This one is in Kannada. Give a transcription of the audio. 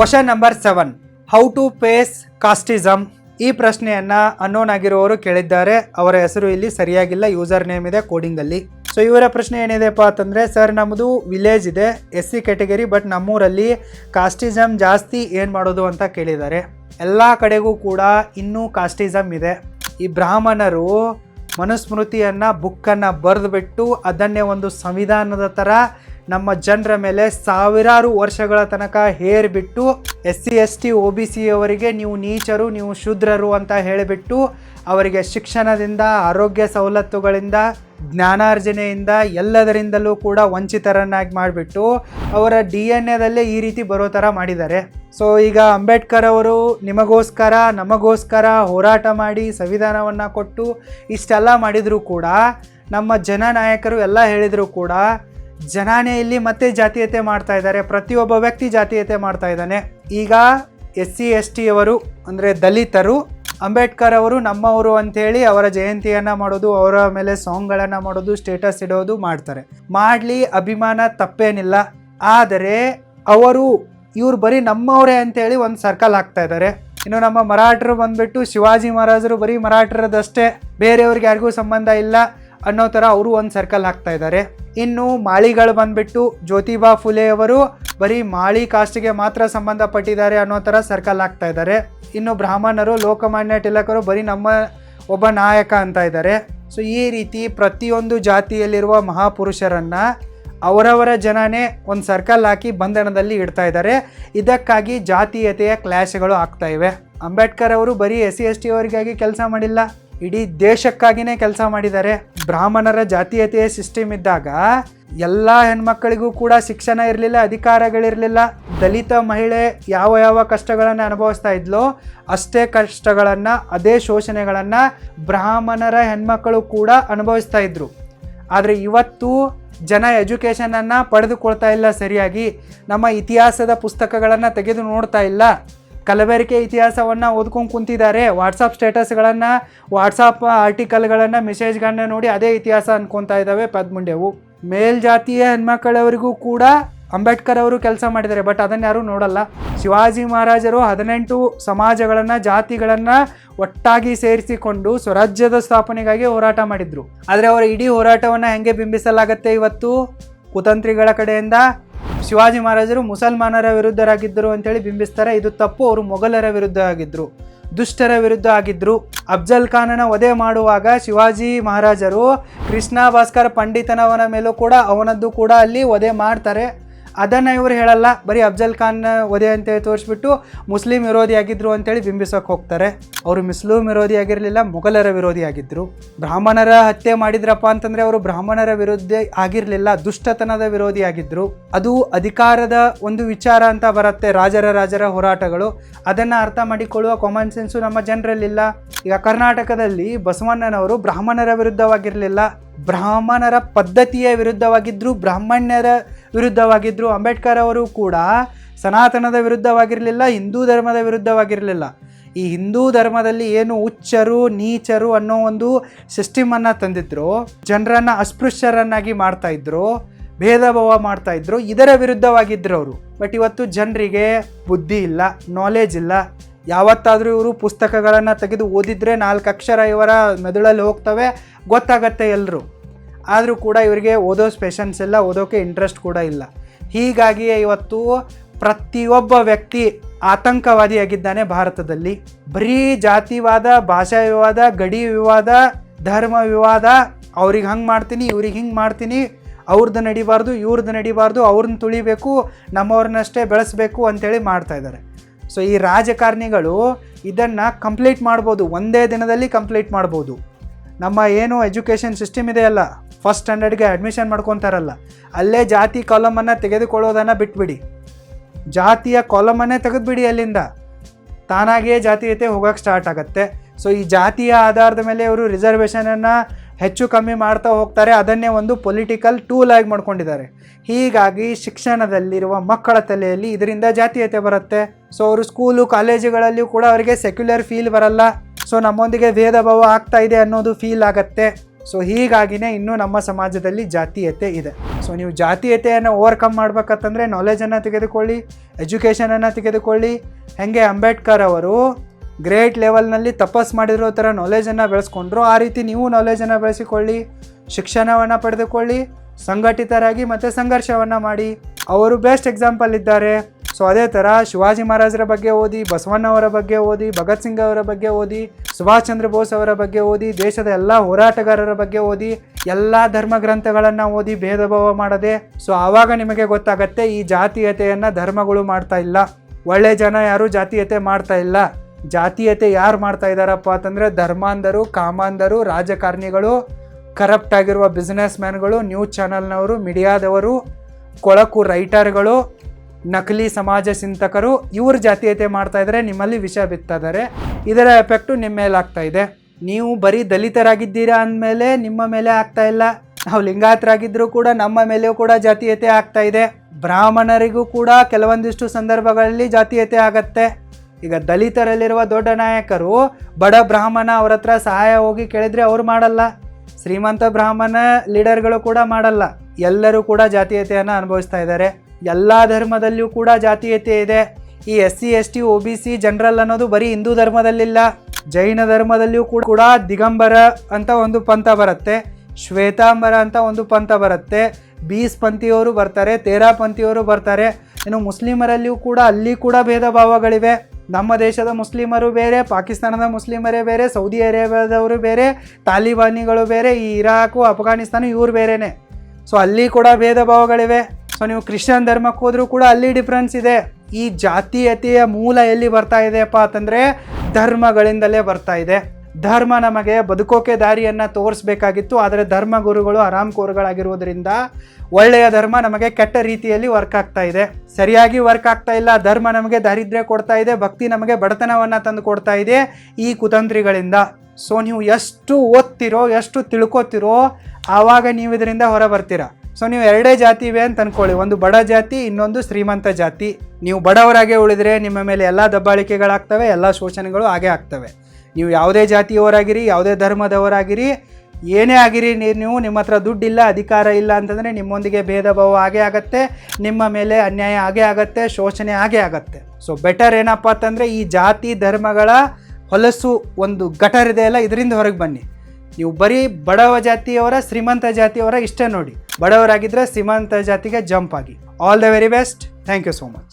Question number seven how to face casteism ಈ ಪ್ರಶ್ನೆಯನ್ನು ಅನ್ನೋನ್ ಆಗಿರುವವರು ಕೇಳಿದ್ದಾರೆ. ಅವರ ಹೆಸರು ಇಲ್ಲಿ ಸರಿಯಾಗಿಲ್ಲ. ಯೂಸರ್ ನೇಮ್ ಇದೆ ಕೋಡಿಂಗಲ್ಲಿ ಸೊ ಇವರ ಪ್ರಶ್ನೆ ಏನಿದೆಪ್ಪ ಅಂತಂದರೆ ಸರ್ ನಮ್ಮದು ವಿಲೇಜ್ ಇದೆ ಎಸ್ ಸಿ ಕ್ಯಾಟಗರಿ ಬಟ್ ನಮ್ಮೂರಲ್ಲಿ ಕಾಸ್ಟಿಸಮ್ ಜಾಸ್ತಿ ಏನು ಮಾಡೋದು ಅಂತ ಕೇಳಿದ್ದಾರೆ. ಎಲ್ಲ ಕಡೆಗೂ ಕೂಡ ಇನ್ನೂ ಕಾಸ್ಟಿಸಮ್ ಇದೆ. ಈ ಬ್ರಾಹ್ಮಣರು ಮನುಸ್ಮೃತಿಯನ್ನು ಬುಕ್ಕನ್ನು ಬರೆದುಬಿಟ್ಟು ಅದನ್ನೇ ಒಂದು ಸಂವಿಧಾನದ ಥರ ನಮ್ಮ ಜನರ ಮೇಲೆ ಸಾವಿರಾರು ವರ್ಷಗಳ ತನಕ ಹೇರ್ಬಿಟ್ಟು S C, S T O B, C ಅವರಿಗೆ ನೀವು ನೀಚರು, ನೀವು ಶೂದ್ರರು ಅಂತ ಹೇಳಿಬಿಟ್ಟು ಅವರಿಗೆ ಶಿಕ್ಷಣದಿಂದ, ಆರೋಗ್ಯ ಸವಲತ್ತುಗಳಿಂದ, ಜ್ಞಾನಾರ್ಜನೆಯಿಂದ ಎಲ್ಲದರಿಂದಲೂ ಕೂಡ ವಂಚಿತರನ್ನಾಗಿ ಮಾಡಿಬಿಟ್ಟು ಅವರ ಡಿ ಎನ್ ಎದಲ್ಲೇ ಈ ರೀತಿ ಬರೋ ಥರ ಮಾಡಿದ್ದಾರೆ. ಸೊ ಈಗ ಅಂಬೇಡ್ಕರ್ ಅವರು ನಿಮಗೋಸ್ಕರ, ನಮಗೋಸ್ಕರ ಹೋರಾಟ ಮಾಡಿ ಸಂವಿಧಾನವನ್ನು ಕೊಟ್ಟು ಇಷ್ಟೆಲ್ಲ ಮಾಡಿದರೂ ಕೂಡ ನಮ್ಮ ಜನ ನಾಯಕರು ಎಲ್ಲ ಹೇಳಿದರೂ ಕೂಡ ಜನಾನೇ ಇಲ್ಲಿ ಮತ್ತೆ ಜಾತೀಯತೆ ಮಾಡ್ತಾ ಇದ್ದಾರೆ. ಪ್ರತಿಯೊಬ್ಬ ವ್ಯಕ್ತಿ ಜಾತೀಯತೆ ಮಾಡ್ತಾ ಇದ್ದಾನೆ. ಈಗ ಎಸ್ ಸಿ ಎಸ್ ಟಿ ಅವರು, ಅಂದರೆ ದಲಿತರು, ಅಂಬೇಡ್ಕರ್ ಅವರು ನಮ್ಮವರು ಅಂಥೇಳಿ ಅವರ ಜಯಂತಿಯನ್ನು ಮಾಡೋದು, ಅವರ ಮೇಲೆ ಸಾಂಗ್ಗಳನ್ನು ಮಾಡೋದು ಸ್ಟೇಟಸ್ ಇಡೋದು ಮಾಡ್ತಾರೆ. ಮಾಡಲಿ ಅಭಿಮಾನ ತಪ್ಪೇನಿಲ್ಲ. ಆದರೆ ಅವರು, ಇವ್ರು ಬರೀ ನಮ್ಮವರೇ ಅಂತೇಳಿ ಒಂದು ಸರ್ಕಲ್ ಹಾಕ್ತಾ ಇದ್ದಾರೆ. ಇನ್ನು ನಮ್ಮ ಮರಾಠರು ಬಂದ್ಬಿಟ್ಟು ಶಿವಾಜಿ ಮಹಾರಾಜರು ಬರೀ ಮರಾಠರದಷ್ಟೇ. ಬೇರೆಯವ್ರಿಗೆ ಯಾರಿಗೂ ಸಂಬಂಧ ಇಲ್ಲ. ಅನ್ನೋ ಥರ ಅವರು ಒಂದು ಸರ್ಕಲ್ ಹಾಕ್ತಾ ಇದ್ದಾರೆ. ಇನ್ನು ಮಾಳಿಗಳು ಬಂದ್ಬಿಟ್ಟು ಜ್ಯೋತಿಬಾ ಫುಲೆ ಅವರು ಬರೀ ಮಾಳಿ ಕಾಸ್ಟ್ಗೆ ಮಾತ್ರ ಸಂಬಂಧಪಟ್ಟಿದ್ದಾರೆ ಅನ್ನೋ ಥರ ಸರ್ಕಲ್ ಹಾಕ್ತಾ ಇದ್ದಾರೆ. ಇನ್ನು ಬ್ರಾಹ್ಮಣರು, ಲೋಕಮಾನ್ಯ ಟಿಲಕರು ಬರೀ ನಮ್ಮ ಒಬ್ಬ ನಾಯಕ ಅಂತ ಇದ್ದಾರೆ. ಸೊ ಈ ರೀತಿ ಪ್ರತಿಯೊಂದು ಜಾತಿಯಲ್ಲಿರುವ ಮಹಾಪುರುಷರನ್ನು ಅವರವರ ಜನನೇ ಒಂದು ಸರ್ಕಲ್ ಹಾಕಿ ಬಂಧನದಲ್ಲಿ ಇಡ್ತಾ ಇದ್ದಾರೆ. ಇದಕ್ಕಾಗಿ ಜಾತೀಯತೆಯ ಕ್ಲಾಶ್ಗಳು ಆಗ್ತಾ ಇವೆ. ಅಂಬೇಡ್ಕರ್ ಅವರು ಬರೀ ಎಸ್ ಸಿ ಎಸ್ ಟಿ ಅವರಿಗಾಗಿ ಕೆಲಸ ಮಾಡಿಲ್ಲ. ಇಡೀ ದೇಶಕ್ಕಾಗಿನೇ ಕೆಲಸ ಮಾಡಿದ್ದಾರೆ. ಬ್ರಾಹ್ಮಣರ ಜಾತೀಯತೆಯ ಸಿಸ್ಟಮ್ ಇದ್ದಾಗ ಎಲ್ಲ ಹೆಣ್ಮಕ್ಕಳಿಗೂ ಕೂಡ ಶಿಕ್ಷಣ ಇರಲಿಲ್ಲ, ಅಧಿಕಾರಗಳಿರಲಿಲ್ಲ. ದಲಿತ ಮಹಿಳೆ ಯಾವ ಯಾವ ಕಷ್ಟಗಳನ್ನು ಅನುಭವಿಸ್ತಾ ಇದ್ಲೋ ಅಷ್ಟೇ ಕಷ್ಟಗಳನ್ನು, ಅದೇ ಶೋಷಣೆಗಳನ್ನು ಬ್ರಾಹ್ಮಣರ ಹೆಣ್ಮಕ್ಕಳು ಕೂಡ ಅನುಭವಿಸ್ತಾ ಇದ್ರು. ಆದರೆ ಇವತ್ತು ಜನ ಎಜುಕೇಷನನ್ನು ಪಡೆದುಕೊಳ್ತಾ ಇಲ್ಲ ಸರಿಯಾಗಿ. ನಮ್ಮ ಇತಿಹಾಸದ ಪುಸ್ತಕಗಳನ್ನು ತೆಗೆದು ನೋಡ್ತಾ ಇಲ್ಲ. ಕಲಬೆರಕೆ ಇತಿಹಾಸವನ್ನು ಓದ್ಕೊಂಡು ಕುಂತಿದ್ದಾರೆ. ವಾಟ್ಸಪ್ ಸ್ಟೇಟಸ್ಗಳನ್ನು ವಾಟ್ಸಪ್ ಆರ್ಟಿಕಲ್ಗಳನ್ನು ಮೆಸೇಜ್ಗಳನ್ನ ನೋಡಿ ಅದೇ ಇತಿಹಾಸ ಅನ್ಕೊತಾ ಇದ್ದಾವೆ ಪದ್ಮುಂಡೆವು. ಮೇಲ್ಜಾತಿಯ ಹೆಣ್ಮಕ್ಕಳವರಿಗೂ ಕೂಡ ಅಂಬೇಡ್ಕರ್ ಅವರು ಕೆಲಸ ಮಾಡಿದ್ದಾರೆ ಬಟ್ ಅದನ್ನು ಯಾರೂ ನೋಡಲ್ಲ. ಶಿವಾಜಿ ಮಹಾರಾಜರು ಹದಿನೆಂಟು ಸಮಾಜಗಳನ್ನು, ಜಾತಿಗಳನ್ನು ಒಟ್ಟಾಗಿ ಸೇರಿಸಿಕೊಂಡು ಸ್ವರಾಜ್ಯದ ಸ್ಥಾಪನೆಗಾಗಿ ಹೋರಾಟ ಮಾಡಿದರು. ಆದರೆ ಅವರ ಇಡೀ ಹೋರಾಟವನ್ನು ಹೆಂಗೆ ಬಿಂಬಿಸಲಾಗತ್ತೆ ಇವತ್ತು? ಕುತಂತ್ರಿಗಳ ಕಡೆಯಿಂದ ಶಿವಾಜಿ ಮಹಾರಾಜರು ಮುಸಲ್ಮಾನರ ವಿರುದ್ಧರಾಗಿದ್ದರು ಅಂತೇಳಿ ಬಿಂಬಿಸ್ತಾರೆ. ಇದು ತಪ್ಪು. ಅವರು ಮೊಘಲರ ವಿರುದ್ಧ ಆಗಿದ್ದರು ದುಷ್ಟರ ವಿರುದ್ಧ ಆಗಿದ್ದರು ಅಫ್ಜಲ್ ಖಾನನ ವಧೆ ಮಾಡುವಾಗ ಶಿವಾಜಿ ಮಹಾರಾಜರು ಕೃಷ್ಣ ಭಾಸ್ಕರ ಪಂಡಿತನವನ ಮೇಲೂ ಕೂಡ ಅವನದ್ದು ಕೂಡ ಅಲ್ಲಿ ವಧೆ ಮಾಡ್ತಾರೆ. ಅದನ್ನು ಇವರು ಹೇಳಲ್ಲ. ಬರೀ ಅಫ್ಜಲ್ ಖಾನ್ ವಧೆ ಅಂತೇಳಿ ತೋರಿಸ್ಬಿಟ್ಟು ಮುಸ್ಲಿಂ ವಿರೋಧಿ ಆಗಿದ್ರು ಅಂತೇಳಿ ಬಿಂಬಿಸೋಕೆ ಹೋಗ್ತಾರೆ. ಅವರು ಮುಸ್ಲಿಂ ವಿರೋಧಿ ಆಗಿರಲಿಲ್ಲ, ಮೊಘಲರ ವಿರೋಧಿ ಆಗಿದ್ದರು ಬ್ರಾಹ್ಮಣರ ಹತ್ಯೆ ಮಾಡಿದ್ರಪ್ಪ ಅಂತಂದರೆ ಅವರು ಬ್ರಾಹ್ಮಣರ ವಿರುದ್ಧ ಆಗಿರಲಿಲ್ಲ, ದುಷ್ಟತನದ ವಿರೋಧಿ ಆಗಿದ್ದರು ಅದು ಅಧಿಕಾರದ ಒಂದು ವಿಚಾರ ಅಂತ ಬರುತ್ತೆ, ರಾಜರ ರಾಜರ ಹೋರಾಟಗಳು. ಅದನ್ನು ಅರ್ಥ ಮಾಡಿಕೊಳ್ಳುವ ಕಾಮನ್ ಸೆನ್ಸು ನಮ್ಮ ಜನರಲ್ಲಿಲ್ಲ. ಈಗ ಕರ್ನಾಟಕದಲ್ಲಿ ಬಸವಣ್ಣನವರು ಬ್ರಾಹ್ಮಣರ ವಿರುದ್ಧವಾಗಿರಲಿಲ್ಲ. ಬ್ರಾಹ್ಮಣರ ಪದ್ಧತಿಯ ವಿರುದ್ಧವಾಗಿದ್ದರು ಬ್ರಾಹ್ಮಣ್ಯರ ವಿರುದ್ಧವಾಗಿದ್ದರು ಅಂಬೇಡ್ಕರ್ ಅವರು ಕೂಡ ಸನಾತನದ ವಿರುದ್ಧವಾಗಿರಲಿಲ್ಲ, ಹಿಂದೂ ಧರ್ಮದ ವಿರುದ್ಧವಾಗಿರಲಿಲ್ಲ. ಈ ಹಿಂದೂ ಧರ್ಮದಲ್ಲಿ ಏನು ಉಚ್ಚರು ನೀಚರು ಅನ್ನೋ ಒಂದು ಸಿಸ್ಟಮನ್ನು ತಂದಿದ್ರು, ಜನರನ್ನು ಅಸ್ಪೃಶ್ಯರನ್ನಾಗಿ ಮಾಡ್ತಾ ಇದ್ರು ಭೇದ ಭಾವ ಮಾಡ್ತಾ ಇದ್ರು, ಇದರ ವಿರುದ್ಧವಾಗಿದ್ದರು ಅವರು. ಬಟ್ ಇವತ್ತು ಜನರಿಗೆ ಬುದ್ಧಿ ಇಲ್ಲ ನಾಲೆಜ್ ಇಲ್ಲ. ಯಾವತ್ತಾದರೂ ಇವರು ಪುಸ್ತಕಗಳನ್ನು ತೆಗೆದು ಓದಿದರೆ ನಾಲ್ಕು ಅಕ್ಷರ ಇವರ ಮೆದುಳಲ್ಲಿ ಹೋಗ್ತವೆ, ಗೊತ್ತಾಗತ್ತೆ ಎಲ್ಲರೂ ಆದರೂ ಕೂಡ ಇವರಿಗೆ ಓದೋ ಸ್ಪೆಷನ್ಸ್ ಎಲ್ಲ ಓದೋಕ್ಕೆ ಇಂಟ್ರೆಸ್ಟ್ ಕೂಡ ಇಲ್ಲ. ಹೀಗಾಗಿಯೇ ಇವತ್ತು ಪ್ರತಿಯೊಬ್ಬ ವ್ಯಕ್ತಿ ಆತಂಕವಾದಿಯಾಗಿದ್ದಾನೆ ಭಾರತದಲ್ಲಿ. ಬರೀ ಜಾತಿವಾದ ಭಾಷಾ ವಿವಾದ, ಗಡಿ ವಿವಾದ, ಧರ್ಮ ವಿವಾದ, ಅವ್ರಿಗೆ ಹಂಗೆ ಮಾಡ್ತೀನಿ, ಇವ್ರಿಗೆ ಹಿಂಗೆ ಮಾಡ್ತೀನಿ ಅವ್ರದ್ದು ನಡಿಬಾರ್ದು ಇವ್ರದ್ದು ನಡಿಬಾರ್ದು ಅವ್ರನ್ನ ತುಳಿಬೇಕು, ನಮ್ಮವ್ರನ್ನಷ್ಟೇ ಬೆಳೆಸಬೇಕು ಅಂತೇಳಿ ಮಾಡ್ತಾ ಇದ್ದಾರೆ. ಸೊ ಈ ರಾಜಕಾರಣಿಗಳು ಇದನ್ನು ಕಂಪ್ಲೀಟ್ ಮಾಡ್ಬೋದು, ಒಂದೇ ದಿನದಲ್ಲಿ ಕಂಪ್ಲೀಟ್ ಮಾಡ್ಬೋದು. ನಮ್ಮ ಏನು ಎಜುಕೇಷನ್ ಸಿಸ್ಟಮ್ ಇದೆಯಲ್ಲ ಫಸ್ಟ್ ಸ್ಟ್ಯಾಂಡರ್ಡ್ಗೆ ಅಡ್ಮಿಷನ್ ಮಾಡ್ಕೊತಾರಲ್ಲ, ಅಲ್ಲೇ ಜಾತಿ ಕಾಲಮನ್ನು ತೆಗೆದುಕೊಳ್ಳೋದನ್ನು ಬಿಟ್ಬಿಡಿ. ಜಾತಿಯ ಕಾಲಮನ್ನೇ ತೆಗೆದುಬಿಡಿ ಅಲ್ಲಿಂದ. ತಾನಾಗಿಯೇ ಜಾತೀಯತೆ ಹೋಗೋಕ್ಕೆ ಸ್ಟಾರ್ಟ್ ಆಗುತ್ತೆ. ಸೊ ಈ ಜಾತಿಯ ಆಧಾರದ ಮೇಲೆ ಇವರು ರಿಸರ್ವೇಷನನ್ನು ಹೆಚ್ಚು ಕಮ್ಮಿ ಮಾಡ್ತಾ ಹೋಗ್ತಾರೆ. ಅದನ್ನೇ ಒಂದು ಪೊಲಿಟಿಕಲ್ ಟೂಲ್ ಆಗಿ ಮಾಡ್ಕೊಂಡಿದ್ದಾರೆ. ಹೀಗಾಗಿ ಶಿಕ್ಷಣದಲ್ಲಿರುವ ಮಕ್ಕಳ ತಲೆಯಲ್ಲಿ ಇದರಿಂದ ಜಾತೀಯತೆ ಬರುತ್ತೆ. ಸೊ ಅವರು ಸ್ಕೂಲು ಕಾಲೇಜುಗಳಲ್ಲಿಯೂ ಕೂಡ ಅವರಿಗೆ ಸೆಕ್ಯುಲರ್ ಫೀಲ್ ಬರಲ್ಲ. ಸೊ ನಮ್ಮೊಂದಿಗೆ ಭೇದ ಭಾವ ಆಗ್ತಾ ಇದೆ ಅನ್ನೋದು ಫೀಲ್ ಆಗತ್ತೆ. ಸೊ ಹೀಗಾಗಿನೇ ಇನ್ನೂ ನಮ್ಮ ಸಮಾಜದಲ್ಲಿ ಜಾತೀಯತೆ ಇದೆ. ಸೊ ನೀವು ಜಾತೀಯತೆಯನ್ನು ಓವರ್ಕಮ್ ಮಾಡ್ಬೇಕಂತಂದರೆ ನಾಲೆಜನ್ನು ತೆಗೆದುಕೊಳ್ಳಿ ಎಜುಕೇಷನನ್ನು ತೆಗೆದುಕೊಳ್ಳಿ. ಹಾಗೆ ಅಂಬೇಡ್ಕರ್ ಅವರು ಗ್ರೇಟ್ ಲೆವೆಲ್ನಲ್ಲಿ ತಪಸ್ ಮಾಡಿರೋ ಥರ ನಾಲೆಜನ್ನು ಬೆಳೆಸ್ಕೊಂಡ್ರು, ಆ ರೀತಿ ನೀವು ನಾಲೆಜನ್ನು ಬೆಳೆಸಿಕೊಳ್ಳಿ, ಶಿಕ್ಷಣವನ್ನು ಪಡೆದುಕೊಳ್ಳಿ, ಸಂಘಟಿತರಾಗಿ ಮತ್ತು ಸಂಘರ್ಷವನ್ನು ಮಾಡಿ. ಅವರು ಬೆಸ್ಟ್ ಎಕ್ಸಾಂಪಲ್ ಇದ್ದಾರೆ. ಸೊ ಅದೇ ಥರ ಶಿವಾಜಿ ಮಹಾರಾಜರ ಬಗ್ಗೆ ಓದಿ ಬಸವಣ್ಣವರ ಬಗ್ಗೆ ಓದಿ, ಭಗತ್ ಸಿಂಗ್ ಅವರ ಬಗ್ಗೆ ಓದಿ, ಸುಭಾಷ್ ಚಂದ್ರ ಬೋಸ್ ಅವರ ಬಗ್ಗೆ ಓದಿ, ದೇಶದ ಎಲ್ಲ ಹೋರಾಟಗಾರರ ಬಗ್ಗೆ ಓದಿ, ಎಲ್ಲ ಧರ್ಮ ಗ್ರಂಥಗಳನ್ನು ಓದಿ ಭೇದ ಭಾವ ಮಾಡದೆ ಸೊ ಆವಾಗ ನಿಮಗೆ ಗೊತ್ತಾಗತ್ತೆ ಈ ಜಾತೀಯತೆಯನ್ನು ಧರ್ಮಗಳು ಮಾಡ್ತಾ ಇಲ್ಲ. ಒಳ್ಳೆ ಜನ ಯಾರು ಜಾತೀಯತೆ ಮಾಡ್ತಾ ಇಲ್ಲ. ಜಾತೀಯತೆ ಯಾರು ಮಾಡ್ತಾ ಇದ್ದಾರಪ್ಪ ಅಂತಂದರೆ ಧರ್ಮಾಂಧರು, ಕಾಮಾಂಧರು, ರಾಜಕಾರಣಿಗಳು ಕರಪ್ಟ್ ಆಗಿರುವ ಬಿಸ್ನೆಸ್ ಮ್ಯಾನ್ಗಳು ನ್ಯೂಸ್ ಚಾನಲ್ನವರು ಮೀಡಿಯಾದವರು ಕೊಳಕು ರೈಟರ್ಗಳು ನಕಲಿ ಸಮಾಜ ಚಿಂತಕರು ಇವ್ರ ಜಾತೀಯತೆ ಮಾಡ್ತಾ ಇದ್ದಾರೆ ನಿಮ್ಮಲ್ಲಿ ವಿಷ ಬಿತ್ತಾ ಇದ್ದಾರೆ ಇದರ ಎಫೆಕ್ಟು ನಿಮ್ಮ ಮೇಲೆ ಆಗ್ತಾ ಇದೆ. ನೀವು ಬರೀ ದಲಿತರಾಗಿದ್ದೀರಾ ಅಂದಮೇಲೆ ನಿಮ್ಮ ಮೇಲೆ ಆಗ್ತಾ ಇಲ್ಲ. ನಾವು ಲಿಂಗಾಯತರಾಗಿದ್ದರೂ ಕೂಡ ನಮ್ಮ ಮೇಲೆಯೂ ಕೂಡ ಜಾತೀಯತೆ ಆಗ್ತಾ ಇದೆ. ಬ್ರಾಹ್ಮಣರಿಗೂ ಕೂಡ ಕೆಲವೊಂದಿಷ್ಟು ಸಂದರ್ಭಗಳಲ್ಲಿ ಜಾತೀಯತೆ ಆಗತ್ತೆ. ಈಗ ದಲಿತರಲ್ಲಿರುವ ದೊಡ್ಡ ನಾಯಕರು ಬಡ ಬ್ರಾಹ್ಮಣ ಅವ್ರ ಹತ್ರ ಸಹಾಯ ಹೋಗಿ ಕೇಳಿದ್ರೆ ಅವ್ರು ಮಾಡಲ್ಲ. ಶ್ರೀಮಂತ ಬ್ರಾಹ್ಮಣ ಲೀಡರ್ಗಳು ಕೂಡ ಮಾಡಲ್ಲ. ಎಲ್ಲರೂ ಕೂಡ ಜಾತೀಯತೆಯನ್ನು ಅನುಭವಿಸ್ತಾ ಇದ್ದಾರೆ. ಎಲ್ಲ ಧರ್ಮದಲ್ಲಿಯೂ ಕೂಡ ಜಾತೀಯತೆ ಇದೆ. ಈ S C S T O B C general ಅನ್ನೋದು ಬರೀ ಹಿಂದೂ ಧರ್ಮದಲ್ಲಿಲ್ಲ. ಜೈನ ಧರ್ಮದಲ್ಲಿಯೂ ಕೂಡ ಕೂಡ ದಿಗಂಬರ ಅಂತ ಒಂದು ಪಂಥ ಬರುತ್ತೆ. ಶ್ವೇತಾಂಬರ ಅಂತ ಒಂದು ಪಂಥ ಬರುತ್ತೆ. ಬೀಸ್ ಪಂಥಿಯವರು ಬರ್ತಾರೆ, ತೇರಾ ಪಂಥಿಯವರು ಬರ್ತಾರೆ. ಇನ್ನು ಮುಸ್ಲಿಮರಲ್ಲಿಯೂ ಕೂಡ ಅಲ್ಲಿ ಕೂಡ ಭೇದ ಭಾವಗಳಿವೆ. ನಮ್ಮ ದೇಶದ ಮುಸ್ಲಿಮರು ಬೇರೆ, ಪಾಕಿಸ್ತಾನದ ಮುಸ್ಲಿಮರೇ ಬೇರೆ, ಸೌದಿ ಅರೇಬಿಯಾದವರು ಬೇರೆ, ತಾಲಿಬಾನಿಗಳು ಬೇರೆ, ಈ ಇರಾಕು, ಅಫ್ಘಾನಿಸ್ತಾನ ಇವರು ಬೇರೆಯೇ ಸೊ ಅಲ್ಲಿ ಕೂಡ ಭೇದ ಭಾವಗಳಿವೆ. ಸೊ ನೀವು ಕ್ರಿಶ್ಚಿಯನ್ ಧರ್ಮಕ್ಕೆ ಹೋದ್ರೂ ಕೂಡ ಅಲ್ಲಿ ಡಿಫ್ರೆನ್ಸ್ ಇದೆ. ಈ ಜಾತೀಯತೆಯ ಮೂಲ ಎಲ್ಲಿ ಬರ್ತಾ ಇದೆಯಪ್ಪ ಅಂತಂದರೆ ಧರ್ಮಗಳಿಂದಲೇ ಬರ್ತಾ ಇದೆ. ಧರ್ಮ ನಮಗೆ ಬದುಕೋಕೆ ದಾರಿಯನ್ನು ತೋರಿಸ್ಬೇಕಾಗಿತ್ತು, ಆದರೆ ಧರ್ಮ ಗುರುಗಳು ಆರಾಮ್ ಕೋರುಗಳಾಗಿರುವುದರಿಂದ ಒಳ್ಳೆಯ ಧರ್ಮ ನಮಗೆ ಕೆಟ್ಟ ರೀತಿಯಲ್ಲಿ ವರ್ಕ್ ಆಗ್ತಾ ಇದೆ. ಸರಿಯಾಗಿ ವರ್ಕ್ ಆಗ್ತಾ ಇಲ್ಲ, ಧರ್ಮ ನಮಗೆ ದಾರಿದ್ರ್ಯ ಕೊಡ್ತಾ ಇದೆ, ಭಕ್ತಿ ನಮಗೆ ಬಡತನವನ್ನು ತಂದು ಕೊಡ್ತಾ ಇದೆ ಈ ಕುತಂತ್ರಿಗಳಿಂದ. ಸೊ ನೀವು ಎಷ್ಟು ಓದ್ತಿರೋ, ಎಷ್ಟು ತಿಳ್ಕೊತಿರೋ, ಆವಾಗ ನೀವು ಇದರಿಂದ ಹೊರ ಬರ್ತೀರಾ ಸೊ ನೀವು ಎರಡೇ ಜಾತಿ ಇವೆ ಅಂತ ಅನ್ಕೊಳ್ಳಿ. ಒಂದು ಬಡ ಜಾತಿ, ಇನ್ನೊಂದು ಶ್ರೀಮಂತ ಜಾತಿ. ನೀವು ಬಡವರಾಗೆ ಉಳಿದ್ರೆ ನಿಮ್ಮ ಮೇಲೆ ಎಲ್ಲ ದಬ್ಬಾಳಿಕೆಗಳಾಗ್ತವೆ, ಎಲ್ಲ ಶೋಷಣೆಗಳು ಹಾಗೆ ಆಗ್ತವೆ. ನೀವು ಯಾವುದೇ ಜಾತಿಯವರಾಗಿರಿ, ಯಾವುದೇ ಧರ್ಮದವರಾಗಿರಿ, ಏನೇ ಆಗಿರಿ ನೀವು ನಿಮ್ಮ ಹತ್ರ ದುಡ್ಡಿಲ್ಲ, ಅಧಿಕಾರ ಇಲ್ಲ ಅಂತಂದರೆ ನಿಮ್ಮೊಂದಿಗೆ ಭೇದ ಭಾವ ಹಾಗೆ ಆಗತ್ತೆ, ನಿಮ್ಮ ಮೇಲೆ ಅನ್ಯಾಯ ಹಾಗೆ ಆಗತ್ತೆ, ಶೋಷಣೆ ಹಾಗೆ ಆಗತ್ತೆ. ಸೊ ಬೆಟರ್ ಏನಪ್ಪ ಅಂತಂದರೆ ಈ ಜಾತಿ ಧರ್ಮಗಳ ಹೊಲಸು ಒಂದು ಗಟರ್ ಇದೆ ಅಲ್ಲ, ಇದರಿಂದ ಹೊರಗೆ ಬನ್ನಿ. ನೀವು ಬರೀ ಬಡವ ಜಾತಿಯವರ, ಶ್ರೀಮಂತ ಜಾತಿಯವರ ಇಷ್ಟೇ ನೋಡಿ. ಬಡವರಾಗಿದ್ದರೆ ಸೀಮಂತ ಜಾತಿಗೆ ಜಂಪ್ ಆಗಿ. All the very best thank you so much